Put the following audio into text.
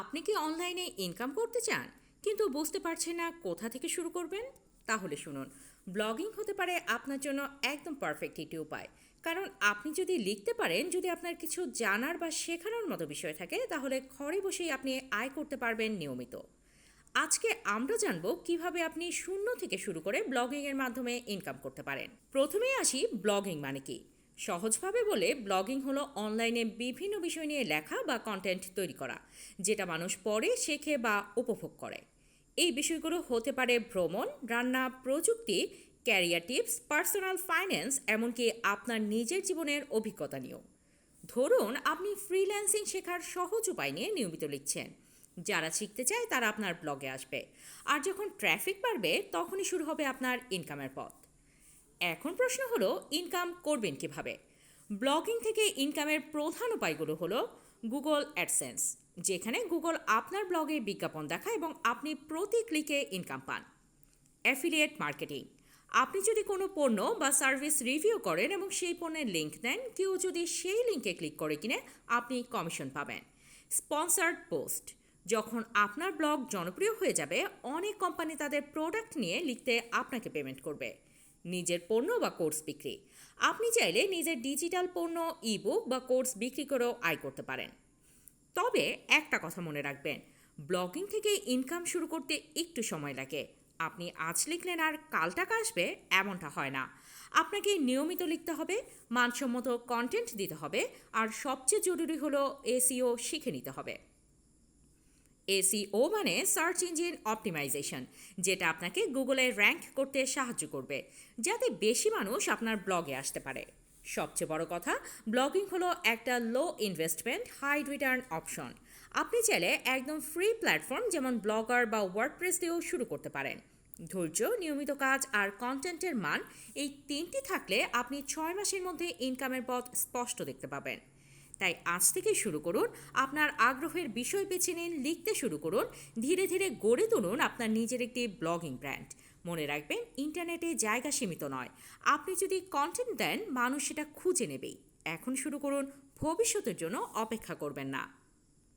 আপনি কি অনলাইনে ইনকাম করতে চান? কিন্তু বুঝতে পারছেন না কোথা থেকে শুরু করবেন? তাহলে শুনুন ব্লগিং হতে পারে আপনার জন্য একদম পারফেক্ট একটি উপায়। কারণ আপনি যদি লিখতে পারেন, যদি আপনার কিছু জানার বা শেখানোর মতো বিষয় থাকে, তাহলে ঘরে বসেই আপনি আয় করতে পারবেন নিয়মিত। আজকে আমরা জানব কীভাবে আপনি শূন্য থেকে শুরু করে ব্লগিংয়ের মাধ্যমে ইনকাম করতে পারেন। প্রথমেই আসি ব্লগিং মানে কি? সহজভাবে বলে ব্লগিং হলো অনলাইনে বিভিন্ন বিষয় নিয়ে লেখা বা কন্টেন্ট তৈরি করা, যেটা মানুষ পড়ে, শেখে বা উপভোগ করে। এই বিষয়গুলো হতে পারে ভ্রমণ, রান্না, প্রযুক্তি ক্যারিয়ার টিপস পার্সোনাল ফাইন্যান্স এমনকি আপনার নিজের জীবনের অভিজ্ঞতা নিয়েও। ধরুন, আপনি ফ্রিল্যান্সিং শেখার সহজ উপায় নিয়ে নিয়মিত লিখছেন। যারা শিখতে চায় তারা আপনার ব্লগে আসবে। আর যখন ট্রাফিক বাড়বে, তখনই শুরু হবে আপনার ইনকামের পথ। এখন প্রশ্ন হলো ইনকাম করবেন কীভাবে? ব্লগিং থেকে ইনকামের প্রধান উপায়গুলো হলো গুগল অ্যাডসেন্স যেখানে গুগল আপনার ব্লগে বিজ্ঞাপন দেখায় এবং আপনি প্রতি ক্লিকে ইনকাম পান। অ্যাফিলিয়েট মার্কেটিং আপনি যদি কোনো পণ্য বা সার্ভিস রিভিউ করেন এবং সেই পণ্যের লিঙ্ক দেন কেউ যদি সেই লিঙ্কে ক্লিক করে কিনে, আপনি কমিশন পাবেন। স্পন্সার্ড পোস্ট যখন আপনার ব্লগ জনপ্রিয় হয়ে যাবে, অনেক কোম্পানি তাদের প্রোডাক্ট নিয়ে লিখতে আপনাকে পেমেন্ট করবে। নিজের পণ্য বা কোর্স বিক্রি। আপনি চাইলে নিজের ডিজিটাল পণ্য ইবুক বা কোর্স বিক্রি করেও আয় করতে পারেন। তবে একটা কথা মনে রাখবেন ব্লগিং থেকে ইনকাম শুরু করতে একটু সময় লাগে। আপনি আজ লিখলেন আর কাল টাকা আসবে, এমনটা হয় না। আপনাকে নিয়মিত লিখতে হবে, মানসম্মত কন্টেন্ট দিতে হবে, আর সবচেয়ে জরুরি হলো এসিও শিখে নিতে হবে। এসিও মানে সার্চ ইঞ্জিন অপটিমাইজেশন, যেটা আপনাকে গুগলে র্যাঙ্ক করতে সাহায্য করবে, যাতে বেশি মানুষ আপনার ব্লগে আসতে পারে। সবচেয়ে বড় কথা, ব্লগিং হলো একটা low investment high return option আপনি চাইলে একদম ফ্রি প্ল্যাটফর্ম যেমন ব্লগার বা ওয়ার্ডপ্রেস দিয়েও শুরু করতে পারেন। ধৈর্য, নিয়মিত কাজ আর কন্টেন্টের মান এই তিনটি থাকলে আপনি ছয় মাসের মধ্যে ইনকামের পথ স্পষ্ট দেখতে পাবেন। তাই আজ থেকে শুরু করুন আপনার আগ্রহের বিষয় বেছে নিন, লিখতে শুরু করুন, ধীরে ধীরে গড়ে তুলুন আপনার নিজের একটি ব্লগিং ব্র্যান্ড। মনে রাখবেন, ইন্টারনেটে জায়গা সীমিত নয়। আপনি যদি কন্টেন্ট দেন, মানুষ সেটা খুঁজে নেবেই। এখন শুরু করুন, ভবিষ্যতের জন্য অপেক্ষা করবেন না।